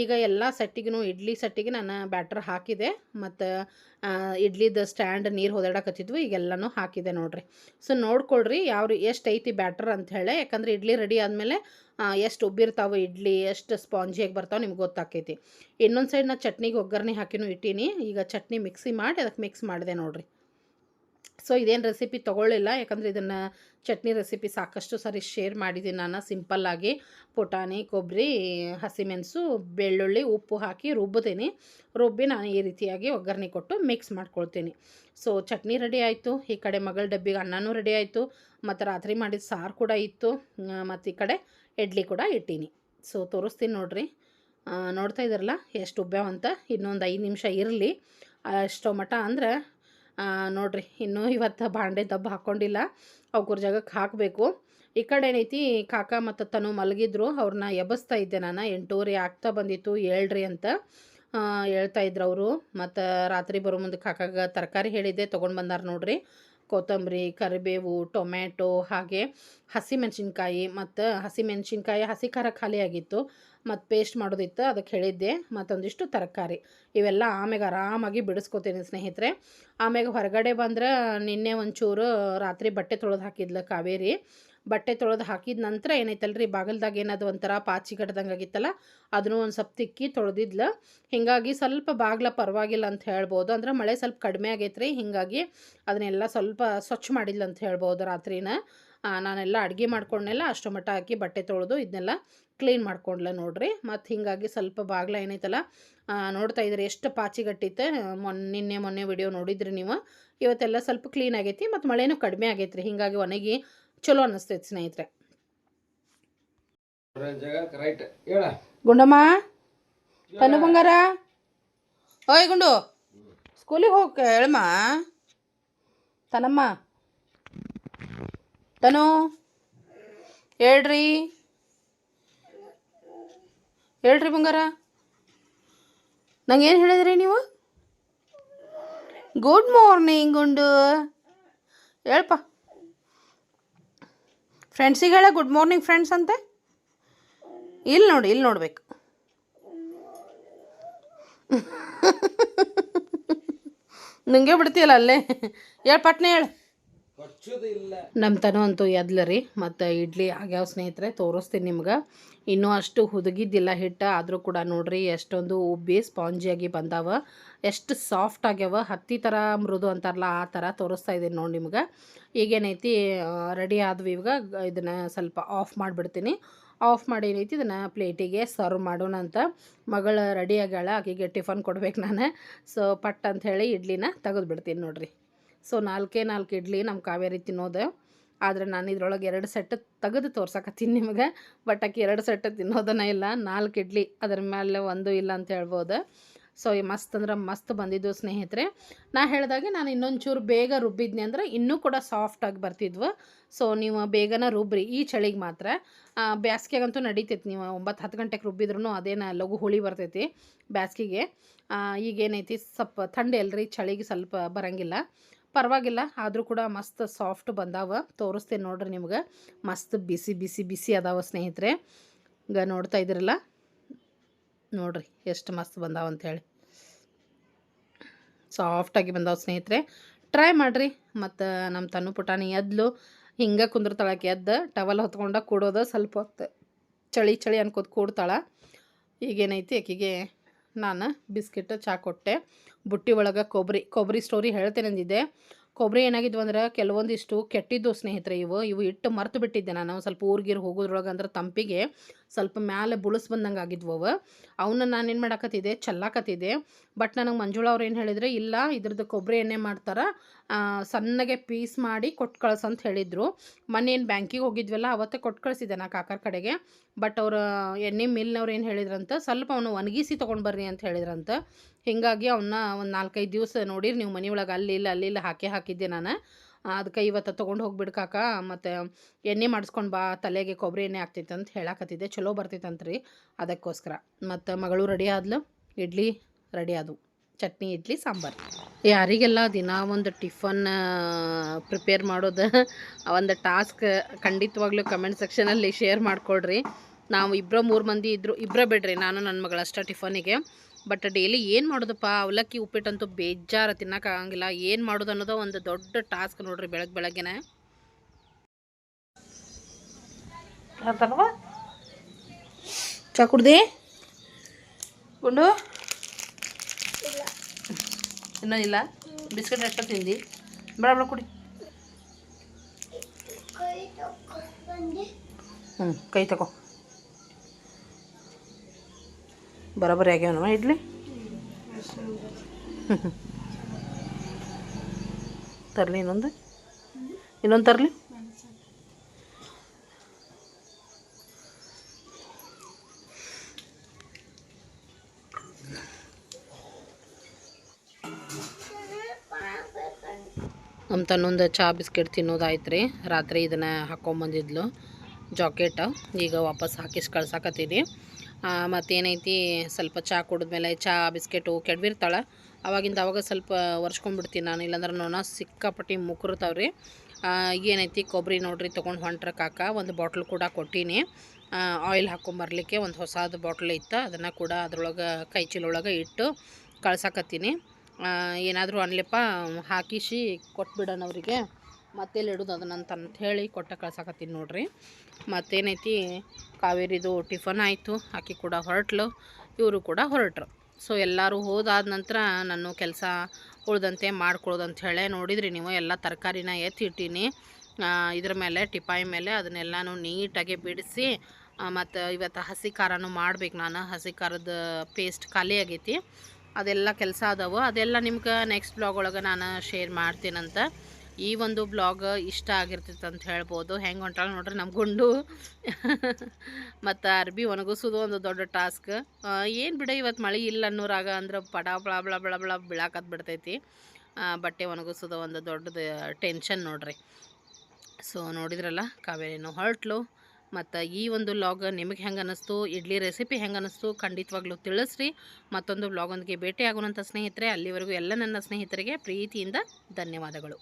ಈಗ ಎಲ್ಲ ಸೆಟ್ಟಿಗೂ ಇಡ್ಲಿ ಸೆಟ್ಟಿಗೆ ನಾನು ಬ್ಯಾಟ್ರ್ ಹಾಕಿದೆ. ಮತ್ತು ಇಡ್ಲಿದ ಸ್ಟ್ಯಾಂಡ್ ನೀರು ಹೊದಾಡಕತ್ತಿದ್ವು, ಈಗೆಲ್ಲನೂ ಹಾಕಿದೆ ನೋಡಿರಿ. ಸೊ ನೋಡ್ಕೊಳ್ರಿ ಯಾವ ಎಷ್ಟು ಐತಿ ಬ್ಯಾಟ್ರ್ ಅಂತ ಹೇಳಿ ಯಾಕಂದ್ರೆ ಇಡ್ಲಿ ರೆಡಿ ಆದಮೇಲೆ ಎಷ್ಟು ಉಬ್ಬಿರ್ತಾವೆ ಇಡ್ಲಿ, ಎಷ್ಟು ಸ್ಪಾಂಜಿಯಾಗಿ ಬರ್ತಾವೆ ನಿಮ್ಗೆ ಗೊತ್ತಾಕೈತಿ. ಇನ್ನೊಂದು ಸೈಡ್ ನಾನು ಚಟ್ನಿಗೆ ಒಗ್ಗರಣೆ ಹಾಕಿನೂ ಇಟ್ಟೀನಿ. ಈಗ ಚಟ್ನಿ ಮಿಕ್ಸಿ ಮಾಡಿ ಅದಕ್ಕೆ ಮಿಕ್ಸ್ ಮಾಡಿದೆ ನೋಡ್ರಿ. ಸೊ ಇದೇನು ರೆಸಿಪಿ ತೊಗೊಳ್ಳಿಲ್ಲ. ಯಾಕಂದರೆ ಇದನ್ನು ಚಟ್ನಿ ರೆಸಿಪಿ ಸಾಕಷ್ಟು ಸರಿ ಶೇರ್ ಮಾಡಿದ್ದೀನಿ ನಾನು. ಸಿಂಪಲ್ಲಾಗಿ ಪುಟಾಣಿ ಕೊಬ್ಬರಿ ಹಸಿಮೆಣಸು, ಬೆಳ್ಳುಳ್ಳಿ, ಉಪ್ಪು ಹಾಕಿ ರುಬ್ಬುತ್ತೀನಿ ರುಬ್ಬಿ ನಾನು ಈ ರೀತಿಯಾಗಿ ಒಗ್ಗರಣೆ ಕೊಟ್ಟು ಮಿಕ್ಸ್ ಮಾಡ್ಕೊಳ್ತೀನಿ. ಸೊ ಚಟ್ನಿ ರೆಡಿ ಆಯಿತು. ಈ ಕಡೆ ಮಗಳ ಡಬ್ಬಿಗೆ ಅನ್ನನೂ ರೆಡಿ ಆಯಿತು. ಮತ್ತು ರಾತ್ರಿ ಮಾಡಿದ ಸಾರು ಕೂಡ ಇತ್ತು. ಮತ್ತು ಈ ಕಡೆ ಇಡ್ಲಿ ಕೂಡ ಇಟ್ಟೀನಿ. ಸೊ ತೋರಿಸ್ತೀನಿ ನೋಡ್ರಿ. ನೋಡ್ತಾ ಇದ್ದಾರಲ್ಲ? ಎಷ್ಟು ಉಬ್ಬ್ಯಾವಂತ ಇನ್ನೊಂದು ಐದು ನಿಮಿಷ ಇರಲಿ. ಅಷ್ಟು ಮಟ ಅಂದ್ರೆ ನೋಡ್ರಿ, ಇನ್ನೂ ಇವತ್ತು ಬಾಂಡೆ ದಬ್ಬ ಹಾಕ್ಕೊಂಡಿಲ್ಲ ಅವ್ರ ಜಾಗಕ್ಕೆ ಹಾಕಬೇಕು. ಈ ಕಡೆ ಏನೈತಿ, ಕಾಕ ಮತ್ತು ತನು ಮಲಗಿದ್ರು ಅವ್ರನ್ನ ಎಬ್ಬಿಸ್ತಾ ಇದ್ದೆ ನಾನು. ಎಂಟೂವರೆ ಆಗ್ತಾ ಬಂದಿತ್ತು ಹೇಳ್ರಿ ಅಂತ ಹೇಳ್ತಾ ಇದ್ರು ಅವರು. ಮತ್ತು ರಾತ್ರಿ ಬರೋ ಮುಂದೆ ಕಾಕಾಗ ತರಕಾರಿ ಹೇಳಿದ್ದೆ, ತೊಗೊಂಡು ಬಂದಾರ ನೋಡ್ರಿ. ಕೊತ್ತಂಬರಿ, ಕರಿಬೇವು, ಟೊಮ್ಯಾಟೊ, ಹಾಗೆ ಹಸಿಮೆಣ್ಸಿನ್ಕಾಯಿ ಮತ್ತು ಹಸಿಮೆಣ್ಸಿನ್ಕಾಯಿ ಹಸಿ ಖಾರ ಖಾಲಿ ಆಗಿತ್ತು. ಮತ್ತು ಪೇಸ್ಟ್ ಮಾಡೋದಿತ್ತು ಅದಕ್ಕೆ ಹೇಳಿದ್ದೆ, ಮತ್ತೊಂದಿಷ್ಟು ತರಕಾರಿ. ಇವೆಲ್ಲ ಆಮೇಲೆ ಆರಾಮಾಗಿ ಬಿಡಿಸ್ಕೋತೀನಿ ಸ್ನೇಹಿತರೆ. ಆಮ್ಯಾಗ ಹೊರಗಡೆ ಬಂದ್ರೆ ನಿನ್ನೆ ಒಂಚೂರು ರಾತ್ರಿ ಬಟ್ಟೆ ತೊಳೆದು ಹಾಕಿದ್ಲು ಕಾವೇರಿ. ಬಟ್ಟೆ ತೊಳೆದು ಹಾಕಿದ ನಂತರ ಏನೈತಲ್ರಿ, ಬಾಗಲ್ದಾಗ ಏನದು ಒಂಥರ ಪಾಚಿ ಕಟ್ಟದಂಗೆ ಆಗಿತ್ತಲ್ಲ ಅದನ್ನು ಒಂದು ಸ್ವಲ್ಪ ತಿಕ್ಕಿ ತೊಳೆದಿದ್ಲು. ಹೀಗಾಗಿ ಸ್ವಲ್ಪ ಬಾಗ್ಲ ಪರವಾಗಿಲ್ಲ ಅಂತ ಹೇಳ್ಬೋದು. ಅಂದ್ರೆ ಮಳೆ ಸ್ವಲ್ಪ ಕಡಿಮೆ ಆಗೈತ್ರಿ, ಹೀಗಾಗಿ ಅದನ್ನೆಲ್ಲ ಸ್ವಲ್ಪ ಸ್ವಚ್ಛ ಮಾಡಿಲ್ಲ ಅಂತ ಹೇಳ್ಬೋದು ರಾತ್ರಿನ. ನಾನೆಲ್ಲ ಅಡುಗೆ ಮಾಡ್ಕೊಂಡೆಲ್ಲ ಅಷ್ಟು ಮಟ್ಟ ಹಾಕಿ ಬಟ್ಟೆ ತೊಳೆದು ಇದನ್ನೆಲ್ಲ ಕ್ಲೀನ್ ಮಾಡ್ಕೊಂಡ್ಲ ನೋಡ್ರಿ. ಮತ್ತು ಹೀಗಾಗಿ ಸ್ವಲ್ಪ ಬಾಗ್ಲ ಏನೈತಲ್ಲ ನೋಡ್ತಾ ಇದ್ರಿ ಎಷ್ಟು ಪಾಚಿಗಟ್ಟಿತ್ತೆ. ಮೊನ್ನೆ ನಿನ್ನೆ ಮೊನ್ನೆ ವಿಡಿಯೋ ನೋಡಿದ್ರಿ ನೀವು. ಇವತ್ತೆಲ್ಲ ಸ್ವಲ್ಪ ಕ್ಲೀನ್ ಆಗೈತಿ ಮತ್ತು ಮಳೆನೂ ಕಡಿಮೆ ಆಗೈತ್ರಿ. ಹೀಗಾಗಿ ಒಣಗಿ ಚಲೋ ಅನ್ನಿಸ್ತೈತಿ ಸ್ನೇಹಿತರೆ. ಗುಂಡಮ್ಮ? ತನು ಬಂಗಾರ? ಓಯ್ ಗುಂಡು ಸ್ಕೂಲಿಗೆ ಹೋಗ ಹೇಳಮ್ಮ. ತನಮ್ಮ. ತನು, ಹೇಳ್ರಿ. ಹೇಳ್ರಿ ಬಂಗಾರ. ನಂಗೆ ಏನು ಹೇಳಿದ್ರಿ ನೀವು? ಗುಡ್ ಮಾರ್ನಿಂಗ್ ಗುಂಡು. ಹೇಳ್ಪ. ಫ್ರೆಂಡ್ಸಿಗೆ ಹೇಳ ಗುಡ್ ಮಾರ್ನಿಂಗ್ ಫ್ರೆಂಡ್ಸ್ ಅಂತೆ. ಇಲ್ಲಿ ನೋಡಿ ಇಲ್ಲಿ ನೋಡಬೇಕು. ನಂಗೆ ಬಿಡ್ತೀಯಲ್ಲ ಅಲ್ಲೇ. ಹೇಳ್, ಪಟ್ನೆ ಹೇಳು. ನಮ್ಮ ತನು ಅಂತೂ ಎದ್ಲರಿ ಮತ್ತು ಇಡ್ಲಿ ಆಗ್ಯಾವ ಸ್ನೇಹಿತರೆ, ತೋರಿಸ್ತೀನಿ ನಿಮ್ಗೆ. ಇನ್ನೂ ಅಷ್ಟು ಹುದುಗಿದ್ದಿಲ್ಲ ಹಿಟ್ಟು, ಆದರೂ ಕೂಡ ನೋಡ್ರಿ ಎಷ್ಟೊಂದು ಉಬ್ಬಿ ಸ್ಪಾಂಜಿಯಾಗಿ ಬಂದಾವ. ಎಷ್ಟು ಸಾಫ್ಟ್ ಆಗ್ಯಾವ, ಹತ್ತಿ ಥರ ಮೃದು ಅಂತಾರಲ್ಲ, ಆ ಥರ ತೋರಿಸ್ತಾ ಇದ್ದೀನಿ ನೋಡಿ ನಿಮ್ಗೆ. ಈಗೇನೈತಿ ರೆಡಿ ಆದ್ವಿ ಇವಾಗ, ಇದನ್ನು ಸ್ವಲ್ಪ ಆಫ್ ಮಾಡಿಬಿಡ್ತೀನಿ. ಆಫ್ ಮಾಡಿ ಏನೈತಿ, ಇದನ್ನು ಪ್ಲೇಟಿಗೆ ಸರ್ವ್ ಮಾಡೋಣ ಅಂತ. ಮಗಳು ರೆಡಿ ಆಗ್ಯಾಳ, ಆಕೆಗೆ ಟಿಫನ್ ಕೊಡ್ಬೇಕು ನಾನು. ಸೊ ಪಟ್ ಅಂತ ಹೇಳಿ ಇಡ್ಲಿನ ತೆಗೆದು ಬಿಡ್ತೀನಿ ನೋಡಿರಿ. ಸೊ ನಾಲ್ಕೇ ನಾಲ್ಕು ಇಡ್ಲಿ ನಮ್ಮ ಕಾವೇರಿ ತಿನ್ನೋದು. ಆದರೆ ನಾನು ಇದ್ರೊಳಗೆ ಎರಡು ಸೆಟ್ ತೆಗೆದು ತೋರ್ಸಕತ್ತೀನಿ ನಿಮಗೆ. ಬಟ್ ಆಕೆ ಎರಡು ಸೆಟ್ ತಿನ್ನೋದನ್ನ ಇಲ್ಲ, ನಾಲ್ಕು ಇಡ್ಲಿ ಅದ್ರ ಮೇಲೆ ಒಂದು ಇಲ್ಲ ಅಂತ ಹೇಳ್ಬೋದು. ಸೊ ಈ ಮಸ್ತ್ ಅಂದ್ರೆ ಮಸ್ತ್ ಬಂದಿದ್ದು ಸ್ನೇಹಿತರೆ. ನಾ ಹೇಳಿದಾಗೆ ನಾನು ಇನ್ನೊಂದು ಚೂರು ಬೇಗ ರುಬ್ಬಿದ್ನಿ ಅಂದ್ರೆ ಇನ್ನೂ ಕೂಡ ಸಾಫ್ಟಾಗಿ ಬರ್ತಿದ್ವು. ಸೊ ನೀವು ಬೇಗನ ರುಬ್ಬ್ರಿ ಈ ಚಳಿಗೆ ಮಾತ್ರ. ಬ್ಯಾಸ್ಗೆಗಂತೂ ನಡೀತೈತಿ ನೀವು ಒಂಬತ್ತು ಹತ್ತು ಗಂಟೆಗೆ ರುಬ್ಬಿದ್ರೂ ಅದೇನ ಲಘು ಹುಳಿ ಬರ್ತೈತಿ ಬ್ಯಾಸ್ಗೆಗೆ. ಈಗೇನೈತಿ? ಸ್ವಲ್ಪ ಥಂಡಿ ಅಲ್ರಿ ಚಳಿಗೆ ಸ್ವಲ್ಪ ಬರೋಂಗಿಲ್ಲ. ಪರವಾಗಿಲ್ಲ, ಆದರೂ ಕೂಡ ಮಸ್ತ್ ಸಾಫ್ಟ್ ಬಂದಾವ. ತೋರಿಸ್ತೇನೆ ನೋಡ್ರಿ ನಿಮ್ಗೆ. ಮಸ್ತ್ ಬಿಸಿ ಬಿಸಿ ಬಿಸಿ ಅದಾವ ಸ್ನೇಹಿತರೆ. ಈಗ ನೋಡ್ತಾ ಇದ್ದೀರಲ್ಲ? ನೋಡ್ರಿ ಎಷ್ಟು ಮಸ್ತ್ ಬಂದಾವ ಅಂಥೇಳಿ ಸಾಫ್ಟಾಗಿ ಬಂದಾವ ಸ್ನೇಹಿತರೆ. ಟ್ರೈ ಮಾಡಿರಿ. ಮತ್ತು ನಮ್ಮ ತನ್ನು ಪುಟಾಣಿ ಎದ್ಲು, ಹಿಂಗೆ ಕುಂದಿರ್ತಾಳಕ್ಕೆ ಎದ್ದು, ಟವಲ್ ಹೊತ್ಕೊಂಡ ಕೂಡೋದು ಸ್ವಲ್ಪ ಹೊತ್ತು ಚಳಿ ಚಳಿ ಅನ್ಕೋತ ಕೂಡ್ತಾಳೆ. ಈಗೇನೈತಿ ಆಕಿಗೆ ನಾನು ಬಿಸ್ಕಿಟ್ ಚಾ ಕೊಟ್ಟೆ. ಬುಟ್ಟಿ ಒಳಗೆ ಕೊಬ್ಬರಿ ಕೊಬ್ಬರಿ ಸ್ಟೋರಿ ಹೇಳ್ತೇನೆ ಅಂದಿದ್ದೆ. ಕೊಬ್ಬರಿ ಏನಾಗಿದ್ವು ಅಂದ್ರೆ ಕೆಲವೊಂದಿಷ್ಟು ಕೆಟ್ಟಿದ್ದು ಸ್ನೇಹಿತರೆ ಇವು. ಇವು ಇಟ್ಟು ಮರ್ತು ಬಿಟ್ಟಿದ್ದೆ ನಾನು. ಸ್ವಲ್ಪ ಊರ್ಗಿರು ಹೋಗೋದ್ರೊಳಗೆ ಅಂದ್ರೆ ತಂಪಿಗೆ. ಸ್ವಲ್ಪ ಮ್ಯಾಲೆ ಬುಳಸ್ ಬಂದಂಗೆ ಆಗಿದ್ವು ಅವು. ಅವನ್ನ ನಾನೇನು ಮಾಡಾಕತ್ತಿದ್ದೆ? ಚಲ್ಲಾಕತ್ತಿದೆ ಬಟ್ ನನಗೆ ಮಂಜುಳ ಅವ್ರು ಏನು ಹೇಳಿದರೆ, ಇಲ್ಲ, ಇದ್ರದ್ದು ಕೊಬ್ಬರಿ ಎಣ್ಣೆ ಮಾಡ್ತಾರೆ ಸಣ್ಣಗೆ ಪೀಸ್ ಮಾಡಿ ಕೊಟ್ಟು ಕಳ್ಸು ಅಂತ ಹೇಳಿದರು. ಮೊನ್ನೆ ಏನು ಬ್ಯಾಂಕಿಗೆ ಹೋಗಿದ್ವಲ್ಲ, ಅವತ್ತೇ ಕೊಟ್ಟು ಕಳಿಸಿದ್ದೆ ನಾ ಕಾಕರ್ ಕಡೆಗೆ. ಬಟ್ ಅವರು, ಎಣ್ಣೆ ಮಿಲ್ನವ್ರು ಏನು ಹೇಳಿದ್ರಂತ, ಸ್ವಲ್ಪ ಅವನು ಒಣಗಿಸಿ ತೊಗೊಂಡು ಬರ್ರಿ ಅಂತ ಹೇಳಿದ್ರಂತ. ಹೀಗಾಗಿ ಅವನ್ನ ಒಂದು ನಾಲ್ಕೈದು ದಿವಸ ನೋಡಿರಿ, ನೀವು ಮನೆ ಒಳಗೆ ಅಲ್ಲಿ ಇಲ್ಲ, ಅಲ್ಲಿ ಹಾಕಿ ಹಾಕಿದ್ದೆ ನಾನು. ಅದಕ್ಕೆ ಇವತ್ತು ತೊಗೊಂಡು ಹೋಗ್ಬಿಡು ಕಾಕ, ಮತ್ತು ಎಣ್ಣೆ ಮಾಡಿಸ್ಕೊಂಡು ಬಾ, ತಲೆಗೆ ಕೊಬ್ಬರಿ ಎಣ್ಣೆ ಆಗ್ತೈತೆ ಅಂತ ಹೇಳಕತ್ತಿದ್ದೆ. ಚಲೋ ಬರ್ತೈತಂತ್ರಿ ಅದಕ್ಕೋಸ್ಕರ. ಮತ್ತು ಮಗಳು ರೆಡಿ ಆದ್ಲು, ಇಡ್ಲಿ ರೆಡಿ ಆದವು. ಚಟ್ನಿ, ಇಡ್ಲಿ, ಸಾಂಬಾರು. ಯಾರಿಗೆಲ್ಲ ದಿನ ಒಂದು ಟಿಫನ್ ಪ್ರಿಪೇರ್ ಮಾಡೋದು, ಒಂದು ಟಾಸ್ಕ್ ಖಂಡಿತವಾಗ್ಲೂ ಕಮೆಂಟ್ ಸೆಕ್ಷನಲ್ಲಿ ಶೇರ್ ಮಾಡಿಕೊಡ್ರಿ. ನಾವು ಇಬ್ಬರು ಮೂರು ಮಂದಿ ಇದ್ದರು ಇಬ್ಬರೇ ಬಿಡ್ರಿ, ನಾನು ನನ್ನ ಮಗಳಷ್ಟ ಟಿಫನಿಗೆ ಬಟ್ ಡೈಲಿ ಏನು ಮಾಡೋದಪ್ಪ? ಅವಲಕ್ಕಿ ಉಪ್ಪಿಟ್ಟಂತೂ ಬೇಜಾರು ತಿನ್ನೋಕ್ಕಾಗಂಗಿಲ್ಲ ಏನು ಮಾಡೋದು ಅನ್ನೋದು ಒಂದು ದೊಡ್ಡ ಟಾಸ್ಕ್ ನೋಡ್ರಿ ಬೆಳಗ್ಗೆ ಬೆಳಗ್ಗೆನೆ. ಚಾ ಕುಡ್ದಿ? ಗುಂಡು? ಇನ್ನೂ ಇಲ್ಲ. ಬಿಸ್ಕೆಟ್ ಎಷ್ಟು ತಿಂದು. ಬೇಡ ಬೇಡ ಕುಡಿ. ಹ್ಞೂ ಕೈ ತಗೋ ಬರೋಬ್ಬರಿ ಆಗ್ಯಾವನವ ಇಡ್ಲಿ? ತರಲಿ ಇನ್ನೊಂದು. ಇನ್ನೊಂದು ತರಲಿ? ನಮ್ಮ ತನ್ನೊಂದು ಚಹಾ ಬಿಸ್ಕೆಟ್ ತಿನ್ನೋದಾಯ್ತು ರೀ ರಾತ್ರಿ ಇದನ್ನು ಹಾಕೊಂಬಂದಿದ್ಲು ಜಾಕೆಟ್. ಈಗ ವಾಪಸ್ ಹಾಕಿಸಿ ಕಳ್ಸಾಕತ್ತೀನಿ ಮತ್ತೇನೈತಿ, ಸ್ವಲ್ಪ ಚಹಾ ಕುಡಿದ್ಮೇಲೆ ಚಹಾ ಬಿಸ್ಕೆಟು ಕೆಡವಿರ್ತಾಳೆ ಅವಾಗಿಂದ ಅವಾಗ ಸ್ವಲ್ಪ ಒರೆಸ್ಕೊಂಡ್ಬಿಡ್ತೀನಿ ನಾನು. ಇಲ್ಲಾಂದ್ರೆ ನೋನ ಸಿಕ್ಕಾಪಟ್ಟಿ ರೀ ಏನೈತಿ ಕೊಬ್ಬರಿ ನೋಡ್ರಿ, ತೊಗೊಂಡು ಹೊಂಟ್ರ ಕಾಕ, ಒಂದು ಬಾಟ್ಲ್ ಕೂಡ ಕೊಟ್ಟೀನಿ. ಆಯಿಲ್ ಹಾಕೊಂಬರ್ಲಿಕ್ಕೆ ಒಂದು ಹೊಸದು ಬಾಟ್ಲ್ ಇತ್ತು. ಅದನ್ನು ಕೂಡ ಅದ್ರೊಳಗೆ ಕೈ ಚೀಲೊಳಗೆ ಇಟ್ಟು ಕಳ್ಸಾಕತ್ತೀನಿ. ಏನಾದರೂ ಅನ್ಲಿಪ್ಪ ಹಾಕಿಸಿ ಕೊಟ್ಬಿಡೋಣ ಅವರಿಗೆ. ಮತ್ತೆಲ್ಲಿ ಇಡೋದು ಅದನ್ನಂತ ಅಂತ ಹೇಳಿ ಕೊಟ್ಟ ಕಳ್ಸಾಕತ್ತೀನಿ ನೋಡ್ರಿ. ಮತ್ತೇನೈತಿ? ಕಾವೇರಿದು ಟಿಫನ್ ಆಯಿತು ಆಕೆ ಕೂಡ ಹೊರಟ್ಲು, ಇವರು ಕೂಡ ಹೊರಟ್ರು. ಸೊ ಎಲ್ಲರೂ ಹೋದಾದ ನಂತರ ನಾನು ಕೆಲಸ ಉಳ್ದಂತೆ ಮಾಡ್ಕೊಳ್ಳೋದಂತ ಹೇಳಿ ನೋಡಿದ್ರಿ ನೀವು, ಎಲ್ಲ ತರಕಾರಿನ ಎತ್ತಿಟ್ಟೀನಿ. ಇದ್ರ ಮೇಲೆ, ಟಿಪಾಯಿ ಮೇಲೆ ಅದನ್ನೆಲ್ಲನೂ ನೀಟಾಗಿ ಬಿಡಿಸಿ ಮತ್ತು ಇವತ್ತು ಹಸಿ ಖಾರನೂ ಮಾಡ್ಬೇಕು ನಾನು. ಹಸಿ ಖಾರದ ಪೇಸ್ಟ್ ಖಾಲಿ ಆಗೈತಿ. ಅದೆಲ್ಲ ಕೆಲಸ ಅದಾವೆ. ಅದೆಲ್ಲ ನಿಮ್ಗೆ ನೆಕ್ಸ್ಟ್ ಬ್ಲಾಗ್ ಒಳಗೆ ನಾನು ಶೇರ್ ಮಾಡ್ತೀನಂತ ಈ ಒಂದು ಬ್ಲಾಗ್ ಇಷ್ಟ ಆಗಿರ್ತೈತೆ ಅಂತ ಹೇಳ್ಬೋದು. ಹೆಂಗೆ ಹೊಂಟಾಳ ನೋಡ್ರಿ ನಮ್ಮ ಗುಂಡು. ಮತ್ತು ಅರ್ಬಿ ಒಣಗಿಸೋದು ಒಂದು ದೊಡ್ಡ ಟಾಸ್ಕ್. ಏನು ಬಿಡ ಇವತ್ತು ಮಳೆ ಇಲ್ಲ ಅನ್ನೋರಾಗ ಅಂದ್ರೆ ಪಡ ಬಳ ಬಳ ಬಳ ಬಳ ಬಿಳಾಕತ್ ಬಿಡ್ತೈತಿ. ಬಟ್ಟೆ ಒಣಗಿಸೋದು ಒಂದು ದೊಡ್ಡದು ಟೆನ್ಷನ್ ನೋಡ್ರಿ. ಸೊ, ನೋಡಿದ್ರಲ್ಲ, ಕಾವೇರಿನೂ ಹೊರಟ್ಲು. ಮತ್ತು ಈ ಒಂದು ಬ್ಲಾಗ್ ನಿಮಗೆ ಹೆಂಗೆ ಅನ್ನಿಸ್ತು ಇಡ್ಲಿ ರೆಸಿಪಿ ಹೆಂಗೆ ಅನ್ನಿಸ್ತು ಖಂಡಿತವಾಗ್ಲೂ ತಿಳಿಸ್ರಿ. ಮತ್ತೊಂದು ಬ್ಲಾಗೊಂದಿಗೆ ಭೇಟಿ ಆಗುವಂಥ ಸ್ನೇಹಿತರೆ, ಅಲ್ಲಿವರೆಗೂ ಎಲ್ಲ ನನ್ನ ಸ್ನೇಹಿತರಿಗೆ ಪ್ರೀತಿಯಿಂದ ಧನ್ಯವಾದಗಳು.